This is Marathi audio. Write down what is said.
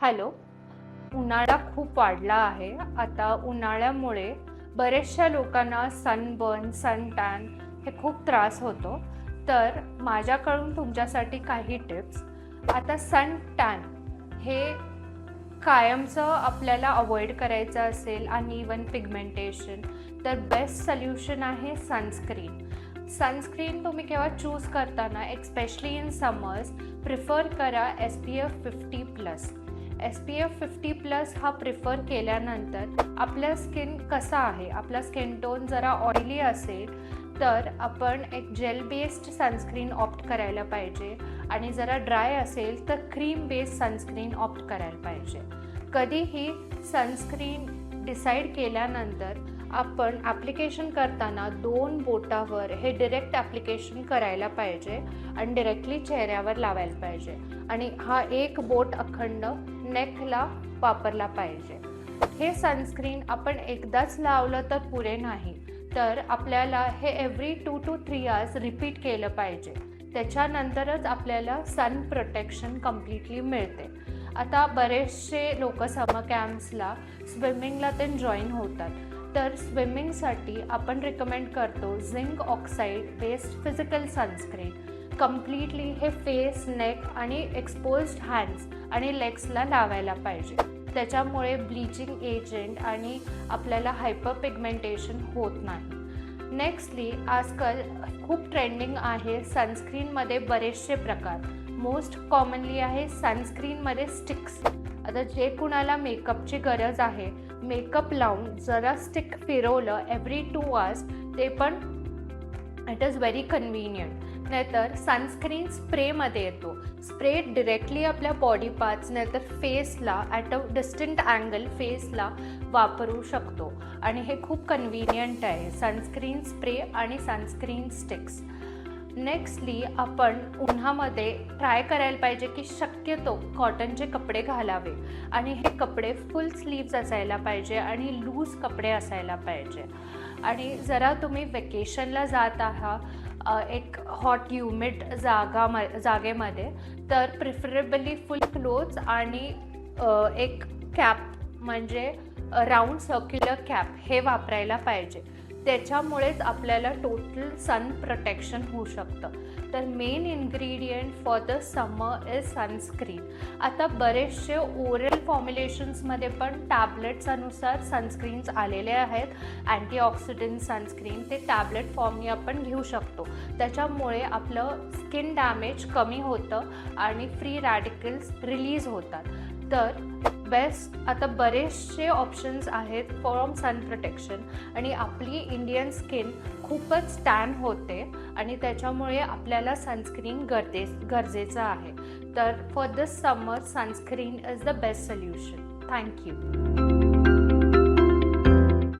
हॅलो. उन्हाळा खूप वाढला आहे. आता उन्हाळ्यामुळे बऱ्याचशा लोकांना सनबर्न सनटॅन हे खूप त्रास होतो. तर माझ्याकडून तुमच्यासाठी काही टिप्स आता सन टॅन हे कायमचं आपल्याला अवॉइड करायचं असेल आणि इवन पिगमेंटेशन तर बेस्ट सोल्युशन आहे सनस्क्रीन सनस्क्रीन तुम्ही केव्हा चूज करताना एक्स्पेशली इन समर्स प्रिफर करा S P F fifty plus S P F fifty plus हा प्रिफर केल्यानंतर आपल्या स्किन कसा आहे? आपला स्किन टोन जरा ऑइली असेल तर आपण एक जेल बेस्ड सनस्क्रीन ऑप्ट करायला पाहिजे. आणि जरा ड्राय असेल तर क्रीम बेस्ड सनस्क्रीन ऑप्ट करायला पाहिजे. कधीही सनस्क्रीन डिसाईड केल्यानंतर आपण ॲप्लिकेशन करताना दोन बोटावर हे डिरेक्ट ॲप्लिकेशन करायला पाहिजे आणि डिरेक्टली चेहऱ्यावर लावायला पाहिजे. आणि हा एक बोट अखंड नेकला वापरला पाहिजे. हे सनस्क्रीन आपण एकदाच लावलं तर पुरे नाही. तर आपल्याला हे every two to three hours repeat केलं पाहिजे. त्याच्यानंतरच आपल्याला सन प्रोटेक्शन कम्प्लिटली मिळते. आता बरेचसे लोक समर कॅम्प्सला स्विमिंगला ते जॉईन होतात. तर स्विमिंगसाठी आपण रिकमेंड करतो zinc oxide based physical sunscreen completely हे फेस नेक आणि एक्सपोज्ड हँड्स आणि लेग्सला लावायला पाहिजे. त्याच्यामुळे ब्लिचिंग एजंट आणि आपल्याला हायपर पिगमेंटेशन होत नाही. नेक्स्टली आजकाल खूप ट्रेंडिंग आहे सनस्क्रीनमध्ये बरेचसे प्रकार. मोस्ट कॉमनली आहे सनस्क्रीनमध्ये स्टिक्स आता जे कुणाला मेकअपची गरज आहे मेकअप लावून जरा स्टिक फिरवलं एव्हरी टू आवर्स ते पण इट इज व्हेरी कन्व्हिनियंट नाहीतर सनस्क्रीन स्प्रेमध्ये येतो. स्प्रे डिरेक्टली आपल्या बॉडी पार्ट्स नाहीतर फेसला ॲट अ डिस्टंट अँगल फेसला वापरू शकतो. आणि हे खूप कन्व्हिनियंट आहे. सनस्क्रीन स्प्रे आणि सनस्क्रीन स्टिक्स नेक्स्टली आपण उन्हामध्ये ट्राय करायला पाहिजे की शक्यतो कॉटनचे कपडे घालावे. आणि हे कपडे फुल स्लीव्ज असायला पाहिजे आणि लूज कपडे असायला पाहिजे. आणि जरा तुम्ही वेकेशनला जात आहात एक हॉट ह्युमिड जागा म जागेमध्ये तर प्रिफरेबली फुल क्लोथ्स आणि एक कॅप म्हणजे राऊंड सर्क्युलर कॅप हे वापरायला पाहिजे. त्याच्यामुळेच आपल्याला टोटल सन प्रोटेक्शन होऊ शकतं. तर main ingredient for the summer is sunscreen आता बरेचसे ओरल फॉर्म्युलेशन्समध्ये पण टॅबलेट्सनुसार सनस्क्रीन्स आलेले आहेत. अँटीऑक्सिडंट सनस्क्रीन ते टॅबलेट फॉर्मनी आपण घेऊ शकतो. त्याच्यामुळे आपलं स्किन डॅमेज कमी होतं आणि फ्री रॅडिकल्स रिलीज होतात. तर बेस्ट आता बरेचसे ऑप्शन्स आहेत फ्रॉम सन प्रोटेक्शन आणि आपली इंडियन स्किन खूपच टॅन होते आणि त्याच्यामुळे आपल्याला सनस्क्रीन गरजे गरजेचं आहे. तर for this summer sunscreen is the best solution thank you